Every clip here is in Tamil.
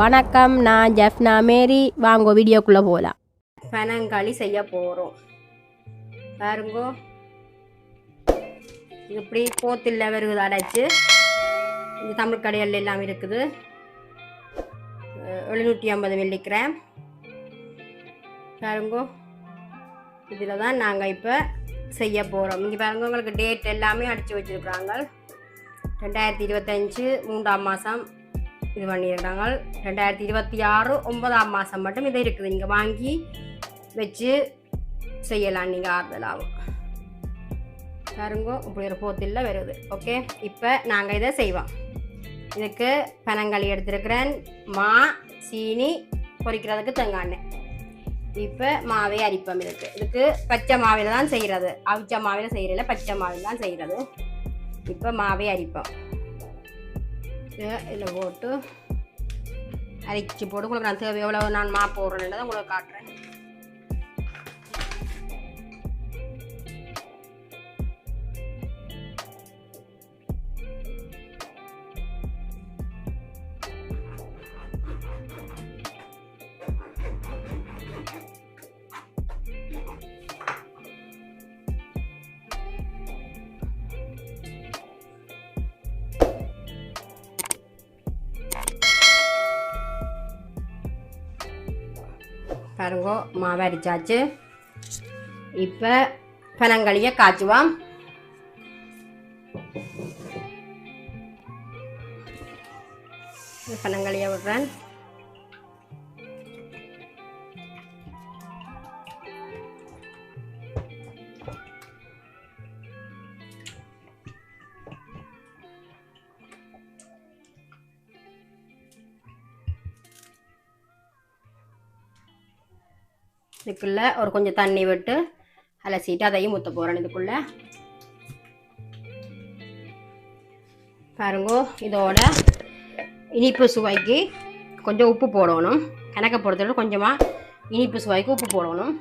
வணக்கம் நான் ஜெஃப்னா மேரி. வாங்க வீடியோக்குள்ளே போகலாம் பனங்காளி செய்ய போகிறோம் பாருங்கோ. இது இப்படி போத்தில் வருகுது அடைச்சு. இது தமிழ் கடையில் எல்லாம் இருக்குது. எழுநூற்றி ஐம்பது மில்லிகிராம் பாருங்கோ. இதில் தான் நாங்கள் இப்போ செய்ய போகிறோம் இங்கே பாருங்க உங்களுக்கு டேட் எல்லாமே அடித்து வச்சுருக்குறாங்க. ரெண்டாயிரத்தி இருபத்தஞ்சு மூன்றாம் மாதம் இது பண்ணியிருக்காங்க ரெண்டாயிரத்தி இருபத்தி ஆறு ஒன்பதாம் மாதம் மட்டும் இது இருக்குது. நீங்கள் வாங்கி வச்சு செய்யலாம். நீங்கள் ஆறுதலாகும் பாருங்கோ இப்படி ஒரு போத்தில் வருது. ஓகே இப்போ நாங்கள் இதை செய்வோம். இதுக்கு பனங்களி எடுத்துருக்கிறேன். மா சீனி பொரிக்கிறதுக்கு தேங்காய் இப்போ மாவே அரிப்பம் இதுக்கு. இதுக்கு பச்சை மாவில் தான் செய்கிறது அவிச்ச மாவில் செய்கிறதில்ல பச்சை மாவில் தான் செய்கிறது இப்போ மாவே அரிப்போம். இதில் போட்டு அரைச்சி போட்டு உங்களுக்கு நான் தேவை எவ்வளோ நான் மா போடுறேன்னு உங்களுக்கு காட்டுறேன். பாருங்கோ மாவை அரிச்சாச்சு இப்போ பனங்களியை காய்ச்சுவோம். பனங்களியை விடுறேன். இதுக்குள்ளே ஒரு கொஞ்சம் தண்ணி விட்டு அலசிட்டு அதையும் ஊற்ற போகிறேன் இதுக்குள்ளே. பாருங்கோ இதோட இனிப்பு சுவைக்கு கொஞ்சம் உப்பு போடணும். கணக்கை பொறுத்தவரை கொஞ்சமாக இனிப்பு சுவைக்கு உப்பு போடணும்.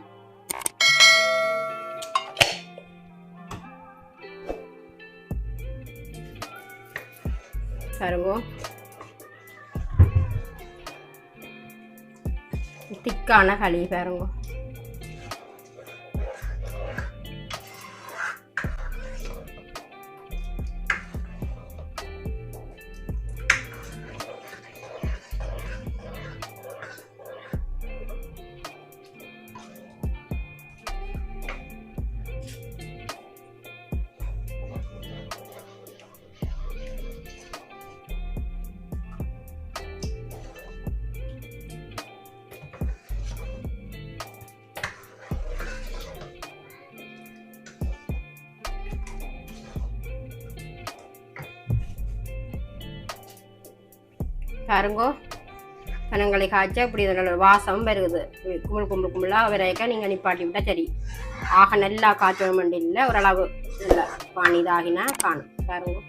பாருங்கோ. திக்கான களி பாருங்க. பாருங்கோ. பனங்களை காய்ச்சா இப்படி நல்ல வாசம் வருது. கும்பல் கும்பல் கும்பலாக வரைக்க நீங்கள் நிப்பாட்டி விட்டால் சரி. ஆக நல்லா காய்ச்சணும் இல்லை ஓரளவு நல்லா பானி இதாகினா காணும். பாருங்க.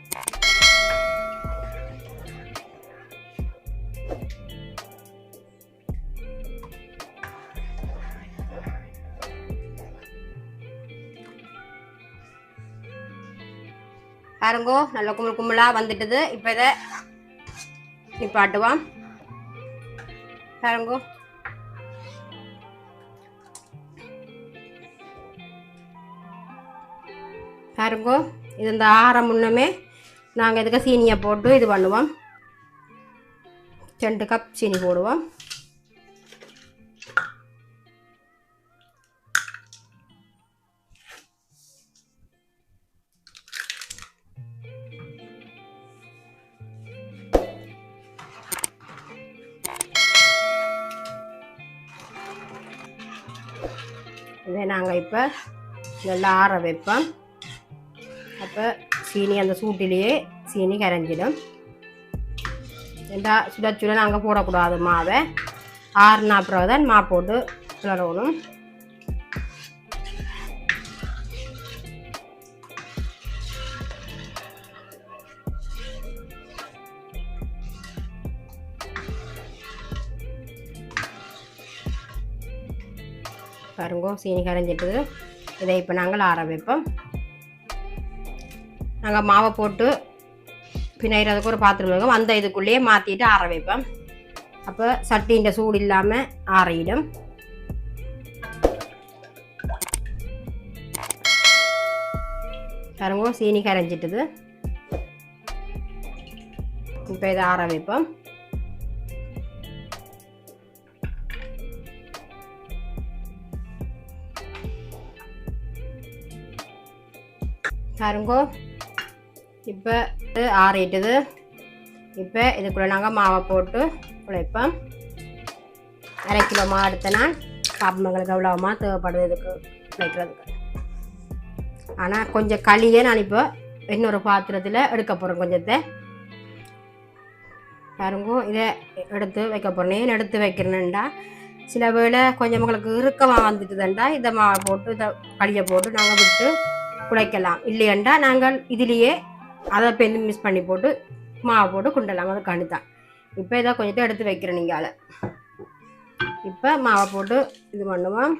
பாருங்கோ நல்ல கும்பல் கும்பலாக வந்துட்டுது. இப்போ இதை நிப்பாட்டுவான் பாருங்கோ பாருங்கோ இது இந்த ஆரம் முன்னமே நாங்கள் இதுக்கு சீனியை போட்டு இது பண்ணுவோம். ரெண்டு கப் சீனி போடுவோம். இதை நாங்கள் இப்போ நல்லா ஆற வைப்போம். அப்போ சீனி அந்த சூட்டிலேயே சீனி கரைஞ்சிடும். ரெண்டா சுட சுட நாங்கள் போடக்கூடாது மாவை. ஆறுனா அப்புறம் தான் மா போட்டு கிளறணும். பாருங்கோ சீனி கரைஞ்சிட்டுது இதை இப்போ நாங்கள் ஆற வைப்போம். நாங்கள் மாவை போட்டு பிணைகிறதுக்கு ஒரு பாத்திரம் இருக்கும். அந்த இதுக்குள்ளேயே மாற்றிட்டு ஆற வைப்போம். அப்போ சட்டின்ற சூடு இல்லாமல் ஆறிடும். பாருங்க சீனி கரைஞ்சிட்டுது இப்போ இதை ஆற வைப்போம். பாருங்கோ. இப்போ இது ஆறிட்டுது இப்போ இதுக்குள்ளே நாங்கள் மாவை போட்டு குழைப்போம். அரை கிலோ மாவு எடுத்தேன்னா பாப்பங்களுக்கு எவ்வளோமா மாவு தேவைப்படுது இதுக்கு குழைக்கிறதுக்கு. ஆனால் கொஞ்சம் களியை நான் இப்போ இன்னொரு பாத்திரத்தில் எடுக்க போகிறேன் கொஞ்சத்தை. பாருங்கோ இதை எடுத்து வைக்க போகிறேன் ஏன் எடுத்து வைக்கிறேன்டா சில வேளை கொஞ்சம் உங்களுக்கு இறுக்கமாக வந்துட்டுதுண்டா. இதை மாவை போட்டு இதை களியை போட்டு நாங்கள் விட்டு குழைக்கலாம் இல்லையண்டா நாங்கள் இதிலேயே அதை பெண் மிஸ் பண்ணி போட்டு மாவை போட்டு குண்டலாம். அதுக்காண்டி தான் இப்போ இதை கொஞ்சத்தை எடுத்து வைக்கிறேன் நீங்கள் இப்போ மாவை போட்டு இது பண்ணுவோம்.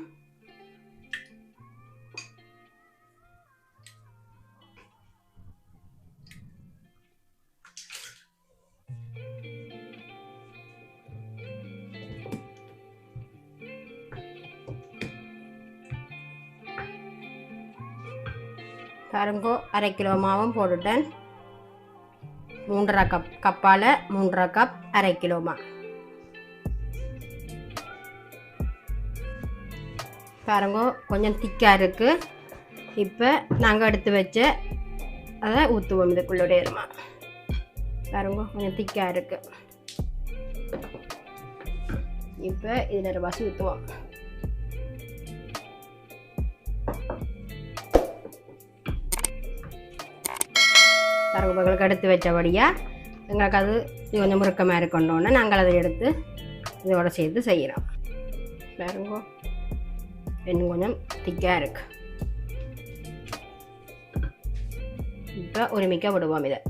பாருங்கோ அரை கிலோ மாவும் போட்டுட்டேன். மூன்றரை கப் கப்பால் மூன்றரை கப் அரை கிலோ மா. பாருங்கோ கொஞ்சம் திக்காக இருக்குது இப்போ நாங்கள் எடுத்து வச்ச அதை ஊற்றுவோம் இதுக்குள்ளோடைய இருமா பாருங்கோ கொஞ்சம் திக்காக இருக்குது இப்போ இதில் ஒரு ஊற்றுவோம் ஊற்றுவோம் பகலுக்கு எடுத்து வச்சபடியாக எங்களுக்கு அது கொஞ்சம் முறுக்கமாக இருக்கணுன்னு நாங்கள் அதை எடுத்து இதோட சேர்த்து செய்கிறோம். பாருங்க இன்னும் கொஞ்சம் திக்காக இருக்கு. இப்போ ஒருமிக்க விடுவோம் இதை.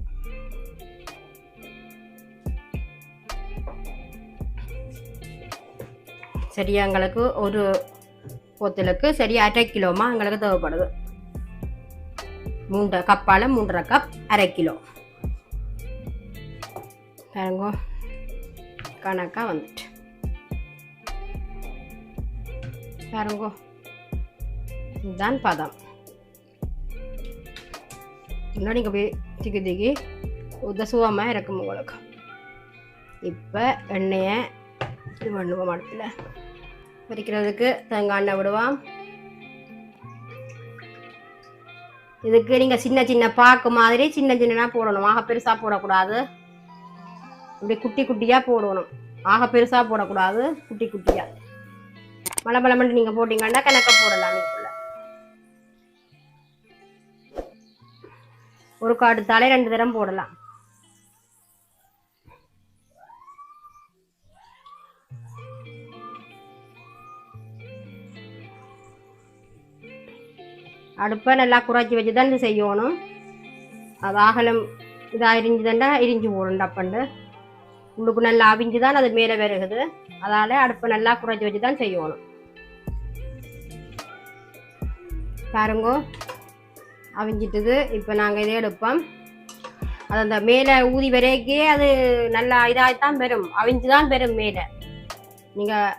சரியா எங்களுக்கு ஒரு பொத்தலுக்கு சரியா அரை கிலோமா எங்களுக்கு தேவைப்படுது. மூன்றரை கப்பால் மூன்றரை கப் அரை கிலோ. பாருங்க கணக்காக வந்துட்டு. பாருங்க இதுதான் பதம். முன்னாடி நீங்கள் போய் திக்கி திக்கி உதசுவமாக இருக்கும் உங்களுக்கு. இப்போ எண்ணெயை இது பண்ணுவோம் அடுப்பில். பொரிக்கிறதுக்கு தேங்காய் எண்ணெய் விடுவோம். இதுக்கு நீங்கள் சின்ன சின்ன பாக்கு மாதிரி சின்ன சின்னனா போடணும். ஆக பெருசாக போடக்கூடாது. இப்படி குட்டி குட்டியாக போடணும். ஆக பெருசாக போடக்கூடாது. குட்டி குட்டியாக மலை பழமண்டு நீங்கள் போட்டிங்கன்னா கணக்க போடலாம் இதுக்குள்ள. ஒரு காடு தலை ரெண்டு தரம் போடலாம். அடுப்பை நல்லா குறைச்சி வச்சு தான் இது செய்யணும் அது ஆகலம் இதாக எரிஞ்சுதாண்டா இரிஞ்சு போடணும் டப்பண்டு உள்ளுக்கு நல்லா அவிஞ்சு தான் அது மேலே வருகுது அதால் அடுப்பை நல்லா குறைச்சி வச்சு தான் செய்யணும் பாருங்கோ அவிஞ்சிட்டுது இப்போ நாங்கள் இதை எடுப்போம் அது அந்த மேலே ஊதி வரைக்கே அது நல்லா இதாகத்தான் பெறும் அவிஞ்சு தான் பெறும் மேலே நீங்கள்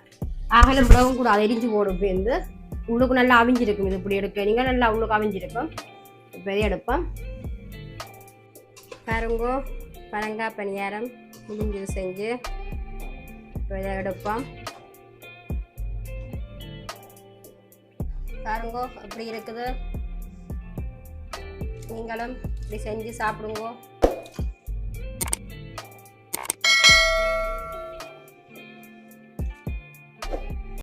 அகலம் விடவும் கூட அது எரிஞ்சு போடும் பேருந்து உள்ளுக்கு நல்லா அவிஞ்சிருக்கும் இது இப்படி எடுக்க. நல்லா உள்ளுக்கு அவிஞ்சிருக்கும். இப்போ இதை எடுப்போம். பாருங்கோ பனங்காய் பணியாரம் முடிஞ்சது செஞ்சு இப்போ இதை எடுப்போம். பாருங்கோ அப்படி இருக்குது. நீங்களும் இப்படி செஞ்சு சாப்பிடுங்கோ.